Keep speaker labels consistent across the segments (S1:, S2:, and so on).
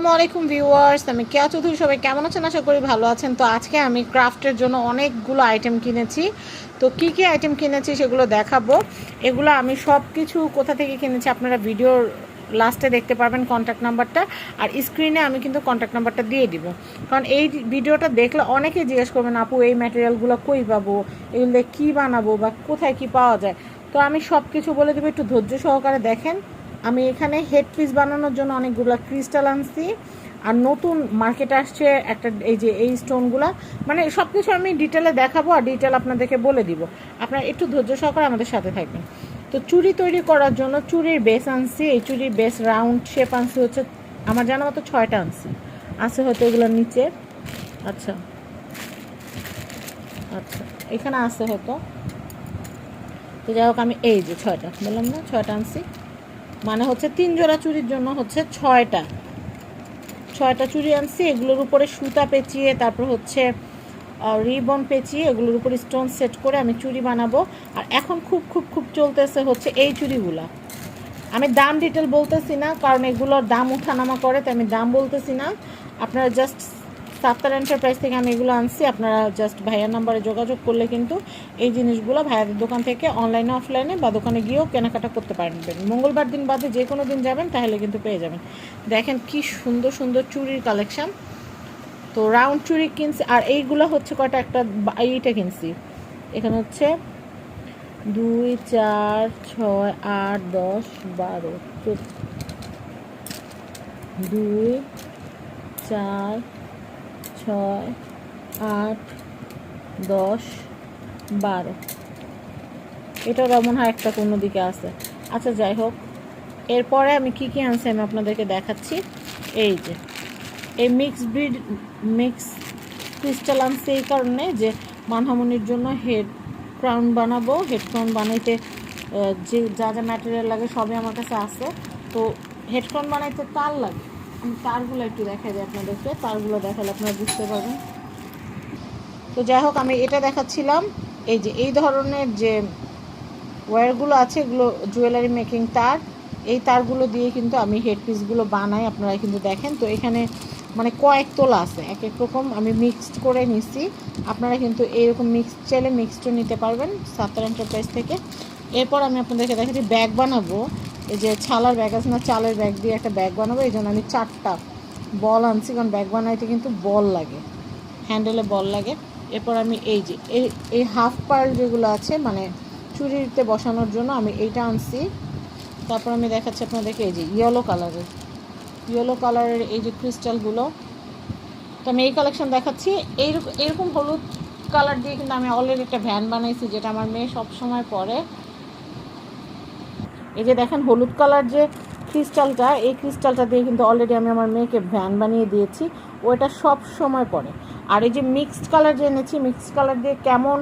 S1: আসসালামু আলাইকুম ভিউয়ার্স, আমি কেয়া চৌধুরী, সবাই কেমন আছেন? আশা করি ভালো আছেন। তো আজকে আমি ক্রাফটের জন্য অনেকগুলো আইটেম কিনেছি। তো কি কি আইটেম কিনেছি সেগুলো দেখাবো। এগুলো আমি সব কিছু কোথা থেকে কিনেছি আপনারা ভিডিওর লাস্টে দেখতে পারবেন কন্ট্যাক্ট নাম্বারটা আর স্ক্রিনে আমি কিন্তু কন্ট্যাক্ট নাম্বারটা দিয়ে দিব। কারণ এই ভিডিওটা দেখলে অনেকেই জিজ্ঞেস করবেন, আপু, এই ম্যাটেরিয়ালগুলো কই পাবো? এগুলো কী বানাবো বা কোথায় কি পাওয়া যায়? তো আমি সব কিছু বলে দেবো, একটু ধৈর্য সহকারে দেখেন। আমি এখানে হেড পিস বানানোর জন্য অনেকগুলো ক্রিস্টাল আনছি। আর নতুন মার্কেট আসছে একটা, এই যে এই স্টোনগুলো মানে সব কিছু আমি ডিটেলে দেখাবো আর ডিটেল আপনাদেরকে বলে দিব। আপনারা একটু ধৈর্য সহকারে আমাদের সাথে থাকবেন। তো চুড়ি তৈরি করার জন্য চুড়ির বেস আনছি। এই চুড়ির বেস রাউন্ড শেপ আনছি হচ্ছে, আমার জানা মতো ছয়টা আনছি। আছে হয়তো এগুলোর নিচে। আচ্ছা। আচ্ছা। এখানে আছে হয়তো। তো যাই হোক আমি এই যে ছয়টা, বললাম না, ছয়টা আনছি। মানে হচ্ছে তিন জোড়া চুরির জন্য হচ্ছে ছয়টা। ছয়টা চুড়ি আনছি, এগুলোর উপরে সুতা পেঁচিয়ে, তারপর হচ্ছে রিবন পেঁচিয়ে এগুলোর উপরে স্টোন সেট করে আমি চুড়ি বানাবো। আর এখন খুব খুব খুব চলতেছে হচ্ছে এই চুড়িগুলা। আমি দাম ডিটেল বলতেছি না, কারণ এগুলোর দাম উঠানামা করে, তাই আমি দাম বলতেছি না। আপনারা জাস্ট সাত্তার এন্টারপ্রাইজ থেকে আমি এগুলো আনছি। আপনারা জাস্ট ভাইয়ার নাম্বারে যোগাযোগ করলে কিন্তু এই জিনিসগুলো ভাইয়াদের দোকান থেকে অনলাইনে অফলাইনে বা দোকানে গিয়েও কেনাকাটা করতে পারবেন। মঙ্গলবার দিন বাদে যে কোনো দিন যাবেন, তাহলে কিন্তু পেয়ে যাবেন। দেখেন কি সুন্দর সুন্দর চুরির কালেকশান তো রাউন্ড চুরি কিনছি, আর এইগুলো হচ্ছে কয়টা? একটা এইটা কিনছি। এখানে হচ্ছে দুই, চার, ছয়, আট, দশ, বারো দুই, চার ছয়, আট, দশ, বারো। এটাও মনে হয় একটা কোনো দিকে আছে। আচ্ছা যাই হোক। এরপরে আমি কি কি আনছি আমি আপনাদেরকে দেখাচ্ছি। এই যে, এই মিক্স ব্রিড মিক্স ক্রিস্টাল আনছি এই কারণে যে মানহামনির জন্য হেড ক্রাউন বানাবো। হেড ক্রাউন বানাইতে যে, যা যা ম্যাটেরিয়াল লাগে সবই আমার কাছে আছে। তো হেড ক্রাউন বানাইতে তার লাগে? তারগুলো একটু দেখাই দিই আপনাদেরকে। তারগুলো দেখালে আপনারা বুঝতে পারবেন। তো যাই হোক, আমি এটা দেখাচ্ছিলাম। এই যে, এই ধরনের যে ওয়্যারগুলো আছে, এগুলো জুয়েলারি মেকিং তার। এই তারগুলো দিয়ে কিন্তু আমি হেড পিসগুলো বানাই, আপনারা কিন্তু দেখেন। তো এখানে মানে কয়েক তোলা আছে, এক এক রকম। আমি মিক্সড করে নিছি। আপনারা কিন্তু এইরকম মিক্সড চাইলে মিক্সডও নিতে পারবেন সাত্তার এন্টারপ্রাইজ থেকে। এরপর আমি আপনাদেরকে দেখাচ্ছি, ব্যাগ বানাবো। এই যে ছালার ব্যাগ আছে না, চালের ব্যাগ দিয়ে একটা ব্যাগ বানাবো, এই জন্য আমি চারটা বল আনছি, কারণ ব্যাগ বানাইতে কিন্তু বল লাগে, হ্যান্ডেলে বল লাগে। এরপর আমি এই যে, এই এই হাফ পার্ল যেগুলো আছে মানে চুরিতে বসানোর জন্য আমি এইটা আনছি। তারপর আমি দেখাচ্ছি আপনাদেরকে এই যে ইয়েলো কালারের ইয়েলো কালারের এই যে ক্রিস্টালগুলো তো আমি এই কালেকশন দেখাচ্ছি। এইরকম এরকম হলুদ কালার দিয়ে কিন্তু আমি অলরেডি একটা ভ্যান বানাইছি, যেটা আমার মেয়ে সবসময় পরে। এই যে দেখেন, হলুদ কালার যে ক্রিস্টালটা, এই ক্রিস্টালটা দিয়ে কিন্তু অলরেডি আমি আমার মেয়েকে ভ্যান বানিয়ে দিয়েছি। ওটা সব সময় পরে। আর এই যে মিক্সড কালার যে এনেছি মিক্সড কালার দিয়ে কেমন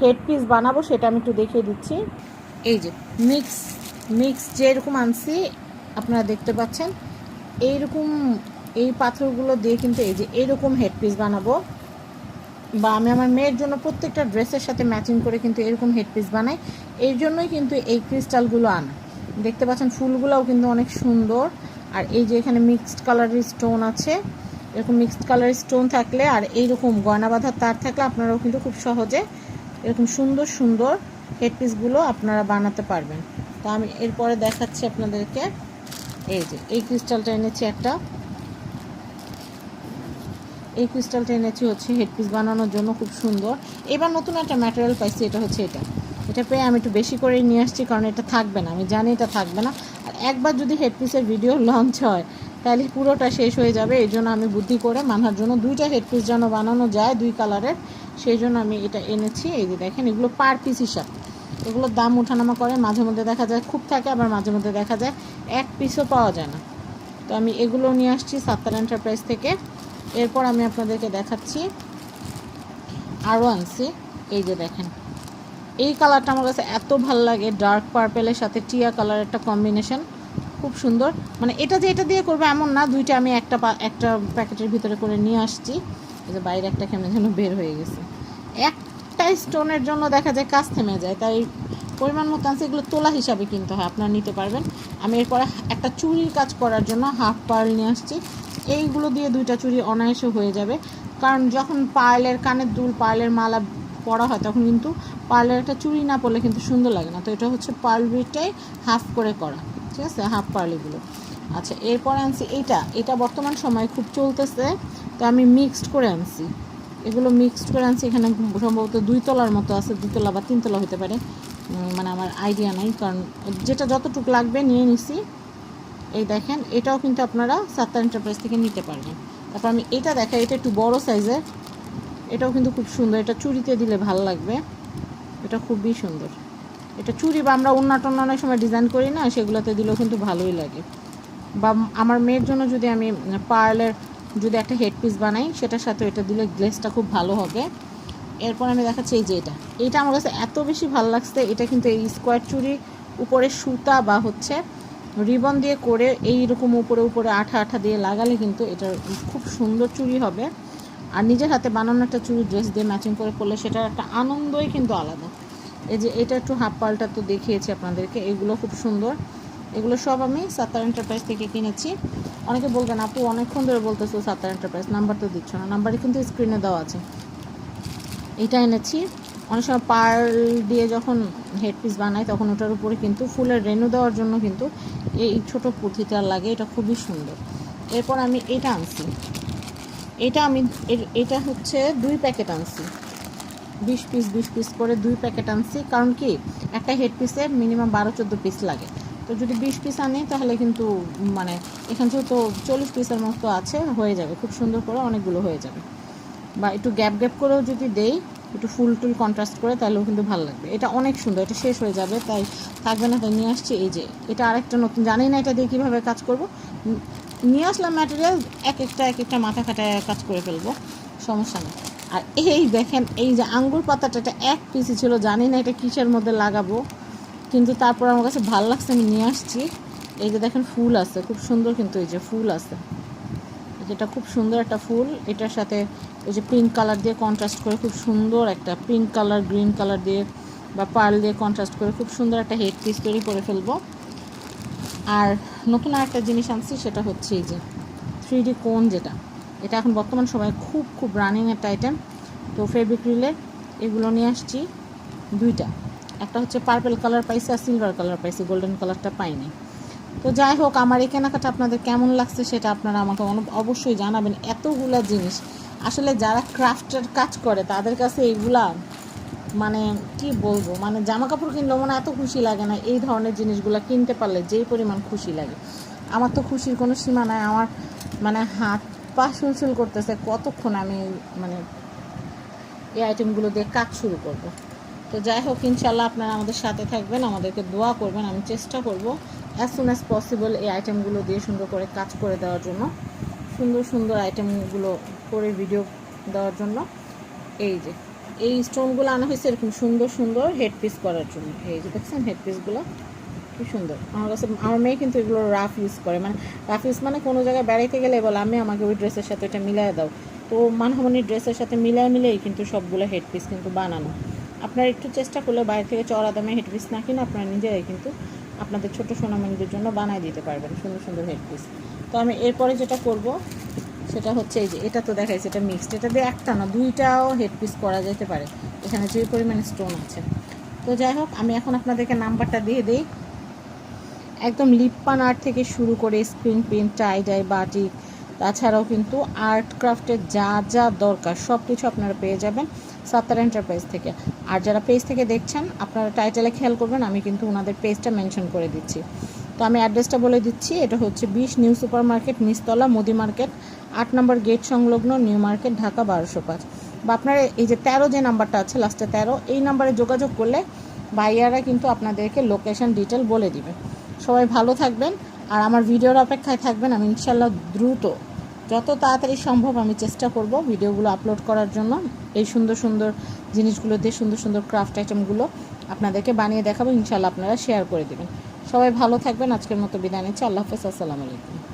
S1: হেড পিস বানাবো সেটা আমি একটু দেখিয়ে দিচ্ছি। এই যে মিক্স মিক্স যেরকম আনছি, আপনারা দেখতে পাচ্ছেন, এইরকম এই পাথরগুলো দিয়ে কিন্তু এই যে এইরকম হেড পিস বানাবো। বা আমি আমার মেয়ের জন্য প্রত্যেকটা ড্রেসের সাথে ম্যাচিং করে কিন্তু এরকম হেড পিস বানাই। এর জন্যই কিন্তু এই ক্রিস্টালগুলো আনা। দেখতে পাচ্ছেন, ফুলগুলোও কিন্তু অনেক সুন্দর। আর এই যে এখানে মিক্সড কালারের স্টোন আছে, এরকম মিক্সড কালারের স্টোন থাকলে আর এইরকম গয়না বাঁধার তার থাকলে আপনারাও কিন্তু খুব সহজে এরকম সুন্দর সুন্দর হেড পিসগুলো আপনারা বানাতে পারবেন। তো আমি এরপরে দেখাচ্ছি আপনাদেরকে। এই যে, এই ক্রিস্টালটা এনেছি একটা। এই ক্রিস্টালটা এনেছি হচ্ছে হেডপিস বানানোর জন্য খুব সুন্দর। এবার নতুন একটা ম্যাটেরিয়াল পাইছি, এটা হচ্ছে এটা। এটা পেয়ে আমি একটু বেশি করেই নিয়ে আসছি, কারণ এটা থাকবে না। আমি জানি এটা থাকবে না। আর একবার যদি হেডপিসের ভিডিও লঞ্চ হয়, তাহলে পুরোটা শেষ হয়ে যাবে। এই জন্য আমি বুদ্ধি করে মানার জন্য দুইটা হেডপিস যেন বানানো যায় দুই কালারের সেই জন্য আমি এটা এনেছি। এই যে দেখেন, এগুলো পার পিস হিসাব। এগুলোর দাম ওঠানামা করে, মাঝে মধ্যে দেখা যায় খুব থাকে, আবার মাঝে মধ্যে দেখা যায় এক পিসও পাওয়া যায় না। তো আমি এগুলো নিয়ে আসছি সাত্তার এন্টারপ্রাইজ থেকে। এরপর আমি আপনাদেরকে দেখাচ্ছি আরও আনছি এই যে দেখেন। এই কালারটা আমার কাছে এত ভালো লাগে ডার্ক পার্পেলের সাথে টিয়া কালার একটা কম্বিনেশন খুব সুন্দর। মানে এটা যে এটা দিয়ে করব এমন না, দুইটা আমি একটা একটা প্যাকেটের ভিতরে করে নিয়ে আসছি। যে বাইরে একটা কেমন যেন বের হয়ে গেছে। একটা স্টোনের জন্য দেখা যায় কাজ থেমে যায়, তাই পরিমাণ মতো আনছি এগুলো তোলা হিসাবে কিনতে হয়, আপনারা নিতে পারবেন। আমি এরপরে একটা চুরির কাজ করার জন্য হাফ পার্ল নিয়ে আসছি। এইগুলো দিয়ে দুইটা চুরি অনায়াসে হয়ে যাবে। কারণ যখন পায়েলের কানের দুল পায়েলের মালা পরা হয়, তখন কিন্তু পার্লের একটা চুড়ি না পরলে কিন্তু সুন্দর লাগে না। তো এটা হচ্ছে পার্ল বিটটাই হাফ করে করা, ঠিক আছে? হাফ পার্লিগুলো। আচ্ছা এরপরে আনছি এইটা এটা বর্তমান সময়ে খুব চলতেছে, তো আমি মিক্সড করে আনছি। এগুলো মিক্সড করে আনছি, এখানে সম্ভবত দুই তলার মতো আছে, দুই তলা বা তিনতলা হতে পারে। মানে আমার আইডিয়া নাই, কারণ যেটা যতটুকু লাগবে নিয়ে নিছি। এই দেখেন, এটাও কিন্তু আপনারা সাত্তার এন্টারপ্রাইজ থেকে নিতে পারবেন। তারপর আমি এটা দেখা এটা একটু বড় সাইজের এটাও কিন্তু খুব সুন্দর, এটা চুড়িতে দিলে ভালো লাগবে। এটা খুবই সুন্দর। এটা চুড়ি বা আমরা অন্য টন্য অনেক সময় ডিজাইন করি না, সেগুলোতে দিলেও কিন্তু ভালোই লাগে। বা আমার মেয়ের জন্য যদি আমি পার্লের যদি একটা হেড পিস বানাই, সেটার সাথে এটা দিলে গ্লেসটা খুব ভালো হবে। এরপর আমি দেখাচ্ছি এই যে এটা। এটা আমার কাছে এত বেশি ভালো লাগছে, এটা কিন্তু এই স্কোয়ার চুড়ি উপরে সুতা বা হচ্ছে রিবন দিয়ে করে এইরকম উপরে উপরে আঠা আঠা দিয়ে লাগালে কিন্তু এটা খুব সুন্দর চুরি হবে। আর নিজের হাতে বানানো একটা চুড়ি ড্রেস দিয়ে ম্যাচিং করে পরলে সেটার একটা আনন্দই কিন্তু আলাদা। এই যে এটা একটু হাফ পাল্টা তো দেখিয়েছি আপনাদেরকে, এগুলো খুব সুন্দর। এগুলো সব আমি সাত্তার এন্টারপ্রাইজ থেকে কিনেছি। অনেকে বলবেন, আপু, অনেকক্ষণ ধরে বলতেছো সাতার এন্টারপ্রাইজ নাম্বার তো দিচ্ছ না। নাম্বারই কিন্তু স্ক্রিনে দেওয়া আছে। এটা এনেছি। অনেক সময় পার্ল দিয়ে যখন হেড পিস বানাই, তখন ওটার উপরে কিন্তু ফুলের রেনু দেওয়ার জন্য কিন্তু এই ছোট পুঁথিটা লাগে। এটা খুবই সুন্দর। এরপর আমি এটা আনছি। এটা আমি এটা হচ্ছে দুই প্যাকেট আনছি। বিশ পিস বিশ পিস করে দুই প্যাকেট আনছি, কারণ কি, একটা হেড পিসে মিনিমাম বারো, চোদ্দ পিস লাগে। তো যদি বিশ পিস আনি, তাহলে কিন্তু মানে এখান থেকে তো চল্লিশ পিসের মতো আছে, হয়ে যাবে। খুব সুন্দর করে অনেকগুলো হয়ে যাবে। বা একটু গ্যাপ গ্যাপ করেও যদি দেই, একটু ফুল টুল কন্ট্রাস্ট করে, তাহলেও কিন্তু ভালো লাগবে। এটা অনেক সুন্দর, এটা শেষ হয়ে যাবে, তাই থাকবে না, তাই নিয়ে আসছি। এই যে, এটা আরেকটা নতুন, জানি না এটা দিয়ে কীভাবে কাজ করব। নিয়ে আসলাম ম্যাটেরিয়াল এক একটা এক একটা মাথা কাটায় কাজ করে ফেলব। সমস্যা নেই। আর এই দেখেন, এই যে আঙ্গুর পাতাটা, এটা এক পিসই ছিল, জানি না এটা কিসের মধ্যে লাগাবো। কিন্তু তারপর আমার কাছে ভালো লাগছে, আমি নিয়ে আসছি। এই যে দেখেন, ফুল আছে, খুব সুন্দর কিন্তু এই যে ফুল আছে। যেটা খুব সুন্দর একটা ফুল, এটার সাথে ওই যে পিঙ্ক কালার দিয়ে কন্ট্রাস্ট করে খুব সুন্দর একটা পিঙ্ক কালার গ্রিন কালার দিয়ে বা পার্ল দিয়ে কন্ট্রাস্ট করে খুব সুন্দর একটা হেড পিস তৈরি করে ফেলব। আর নতুন আরেকটা জিনিস আনছি, সেটা হচ্ছে এই যে থ্রি ডি কোন যেটা। এটা এখন বর্তমান সময়ে খুব খুব রানিং একটা আইটেম তো ফেব্রিক রিলে এগুলো নিয়ে আসছি দুইটা। একটা হচ্ছে পার্পেল কালার পাইছি আর সিলভার কালার পাইছি গোল্ডেন কালারটা পাইনি। তো যাই হোক, আমার এই কেনাকাটা আপনাদের কেমন লাগছে সেটা আপনারা আমাকে অবশ্যই জানাবেন। এতগুলা জিনিস। আসলে যারা ক্রাফটের কাজ করে, তাদের কাছে এইগুলা মানে কি বলব? মানে জামা কাপড় কিনলেও মানে এত খুশি লাগে না এই ধরনের জিনিসগুলো কিনতে পারলে যেই পরিমাণ খুশি লাগে। আমার তো খুশির কোনো সীমা নাই। আমার মানে হাত পা সুলসুল করতেছে, কতক্ষণ আমি মানে এই আইটেমগুলো দিয়ে কাজ শুরু করব। তো যাই হোক ইনশাল্লাহ আপনারা আমাদের সাথে থাকবেন, আমাদেরকে দোয়া করবেন। আমি চেষ্টা করব অ্যাজ সুন অ্যাজ পসিবল এই আইটেমগুলো দিয়ে সুন্দর করে কাজ করে দেওয়ার জন্য, সুন্দর সুন্দর আইটেমগুলো করে ভিডিও দেওয়ার জন্য। এই যে। এই স্টোনগুলো আনা হয়েছে এরকম সুন্দর সুন্দর হেড পিস করার জন্য। এই যে দেখছেন হেড পিসগুলো কি সুন্দর। আমার কাছে, আমার মেয়ে কিন্তু এগুলো রাফ ইউজ করে। মানে রাফ ইউজ মানে কোনো জায়গায় বেড়াইতে গেলে বলে আমি আমাকে ওই ড্রেসের সাথে এটা মিলাই দাও। তো মানহামনি ড্রেসের সাথে মিলাই মিলেই কিন্তু সবগুলো হেড পিস কিন্তু বানানো। আপনার একটু চেষ্টা করলে বাইরে থেকে চড়া দামে হেড পিস না কিনে আপনারা নিজেরাই কিন্তু আপনাদের ছোট সোনামণিদের জন্য বানায় দিতে পারবেন সুন্দর সুন্দর হেড পিস তো আমি এরপরে যেটা করব সেটা হচ্ছে এই যে, এটা তো দেখাইছে, এটা মিক্সড এটা দিয়ে একটা না, দুইটাও হেড পিস করা যেতে পারে। এখানে যে পরিমাণে স্টোন আছে। তো যাই হোক, আমি এখন আপনাদেরকে নাম্বারটা দিয়ে দিই। একদম লিপ্পান আর্ট থেকে শুরু করে screen print tie dye batik তাছাড়াও কিন্তু আর্ট ক্রাফটের যা যা দরকার সব কিছু আপনারা পেয়ে যাবেন সাত্তার এন্টারপ্রাইজ থেকে। আর যারা পেজ থেকে দেখছেন, আপনারা টাইটেলে খেয়াল করবেন, আমি কিন্তু ওনাদের পেজটা মেনশন করে দিচ্ছি। তো আমি অ্যাড্রেসটা বলে দিচ্ছি, এটা হচ্ছে বিশ নিউ সুপার মার্কেট নিস্তলা মোদি মার্কেট আট নম্বর গেট সংলগ্ন নিউ মার্কেট, ঢাকা বারোশো পাঁচ। বা আপনার এই যে তেরো যে নাম্বারটা আছে লাস্টে তেরো, এই নাম্বারে যোগাযোগ করলে ভাইয়ারা কিন্তু আপনাদেরকে লোকেশন ডিটেল বলে দিবে। সবাই ভালো থাকবেন আর আমার ভিডিওর অপেক্ষায় থাকবেন আমি ইনশাল্লাহ দ্রুত, যত তাড়াতাড়ি সম্ভব আমি চেষ্টা করব ভিডিওগুলো আপলোড করার জন্য। এই সুন্দর সুন্দর জিনিসগুলো দিয়ে সুন্দর সুন্দর ক্রাফট আইটেমগুলো আপনাদেরকে বানিয়ে দেখাবো ইনশাল্লাহ আপনারা শেয়ার করে দেবেন। সবাই ভালো থাকবেন, আজকের মতো বিদায় নিচ্ছি, আল্লাহ হাফেজ, আসসালামু আলাইকুম।